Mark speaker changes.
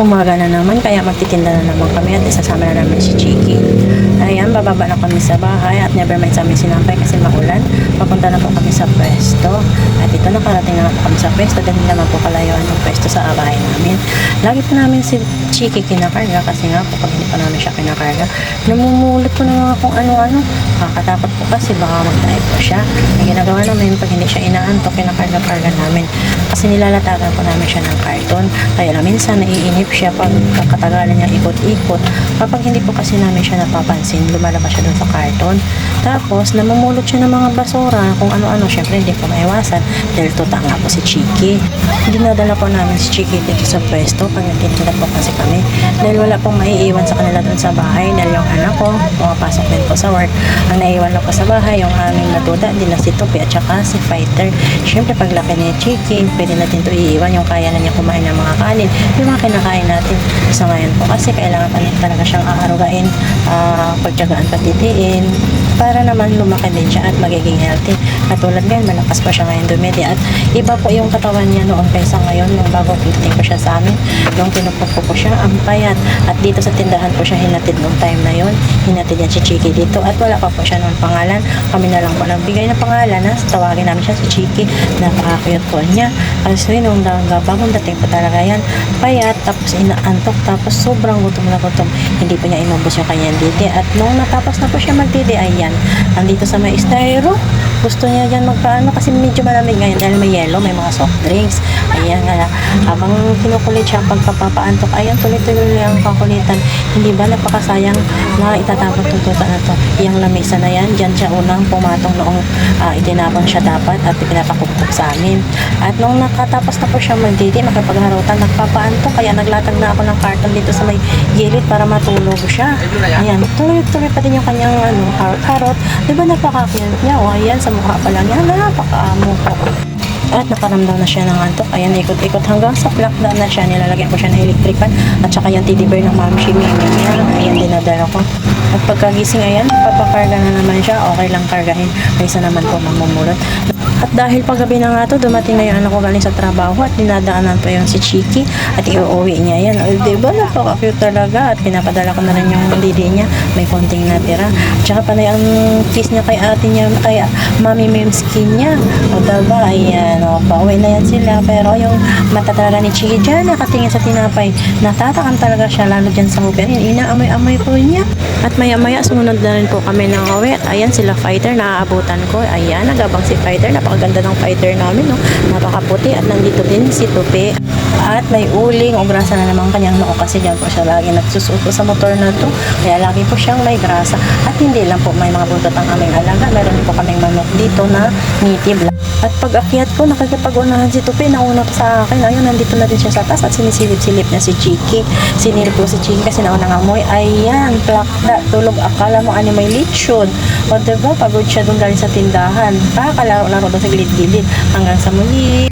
Speaker 1: Umaga na naman, kaya magtitinda na naman kami at isasama na namin si Chiki. Ayan, bababa na kami sa bahay at never mind sa amin sinampay kasi maulan. Papunta na po kami sa pwesto. At ito, nakarating na po kami sa pwesto hindi naman po kalayuan yung pwesto sa bahay namin. Lagi po namin si Chiki kinakarga kasi nga po pag hindi pa namin siya kinakarga, namumulot po na mga kung ano-ano. Kakatakot po kasi baka mag-dive po siya. Ang ginagawa namin pag hindi siya inaantok, kinakarga-karga namin. Kasi nilalatagan po namin siya ng karton. Kaya na minsan naiinip siya pag kakatagalan niya ikot-ikot. Kapag hindi po kasi namin siya napapansin, lumalabas siya dun sa karton. Tapos, namumulot siya ng mga basura, kung ano-ano. Siyempre, hindi po maiwasan dahil tuta po si Chiki. Dinadala po namin si Chiki dito sa pwesto pag nagtitinda po. Dahil wala pong maiiwan sa kanila dun sa bahay dahil yung anak ko, pumapasok din po sa work. Ang naiwan lang po sa bahay, yung aming natuda, na si Tupi at saka si Fighter. Siyempre, paglaki ni Chiki, pwede natin to iiwan yung kaya na niya kumain ng mga kanin, yung mga kinakain natin. Sa ngayon po kasi kailangan pa talaga siyang aarugain, uh, pagtsagaan patitiin, para naman lumaki din siya at magiging healthy. Katulad ngayon, malakas pa siya ngayon dumedi at iba po yung katawan niya noon kaysa ngayon nung bago lifting ko siya sa amin. Nung tinupok ko siya, ang payat. At dito sa tindahan po siya hinatid nung time na yon Hinatid niya si Chiki dito at wala pa po siya nung pangalan. Kami na lang po nagbigay ng pangalan na tawagin namin siya si Chiki. Napaka-cute po niya. Kasi nung daga, bagong dating po talaga yan, payat, tapos inaantok, tapos sobrang gutom na gutom. Hindi po niya inubos yung kanyang didi. At nung natapos na po siya magdidi, ayan, andito sa may styro, gusto niya dyan magpaano kasi medyo malamig ngayon dahil may yellow, may mga soft drinks. Ayan nga, habang kinukulit siya pagkapapaantok, ayan tuloy-tuloy ang kakulitan. Hindi ba napakasayang na itatapon itong tuta na to. Yung lamesa na yan, dyan siya unang pumatong noong uh, itinapon siya dapat at pinapakupkup sa amin. At nung nakatapos na po siya magdidi, makipagharutan, nagpapaantok, kaya naglatag na ako ng karton dito sa may gilid para matulog siya. Ayan, tuloy-tuloy pa din yung kanyang ano, harot-harot. Di ba napaka-cute niya? O, ayan, sa mukha pa lang niya, napaka-amo ko. At nakaramdam na siya ng antok. Ayan, ikot-ikot hanggang sa lockdown na siya. Nilalagyan ko siya ng electrical. At saka yung teddy bear ng ma'am Shimi. Ayan, ayan, dinadala ko. At pagkagising, ayan, papakarga na naman siya. Okay lang kargahin. Kaysa naman po mamumulot. At dahil paggabi na nga to, dumating na yung anak ko galing sa trabaho at dinadaanan pa yung si Chiki at iuuwi niya yan. O, diba? Napaka-cute talaga at pinapadala ko na rin yung didi niya. May konting natira. At saka panay ang kiss niya kay ate niya, kay mami skin niya. O diba? Ayan, o, pauwi na yan sila. Pero yung mata talaga ni Chiki dyan, nakatingin sa tinapay. Natatakam talaga siya, lalo dyan sa hubyan. Inaamoy-amoy po niya. At maya-maya, sumunod na rin po kami ng uwi. At ayan, sila fighter, naaabutan ko. Ayan, nagabang si fighter. Napakaganda ng fighter namin, no? Napakaputi. At nandito din si Tupi. At may uling, o grasa na naman kanyang noo kasi dyan po siya lagi nagsusuko sa motor na to. Kaya lagi po siyang may grasa. At hindi lang po may mga buntot ang aming alaga. Meron din po kaming dito na native lang. At pag akyat ko, nakikipag-unahan si Tupi, nauna pa sa akin. Ayun, nandito na din siya sa taas at sinisilip-silip niya si Chiki. Sinilip ko si Chiki kasi nauna nga amoy. Ayan, plakda, tulog. Akala mo ano may lechon. O diba, pagod siya doon galing sa tindahan. Kakakalaro-laro doon sa gilid-gilid. Hanggang sa muli.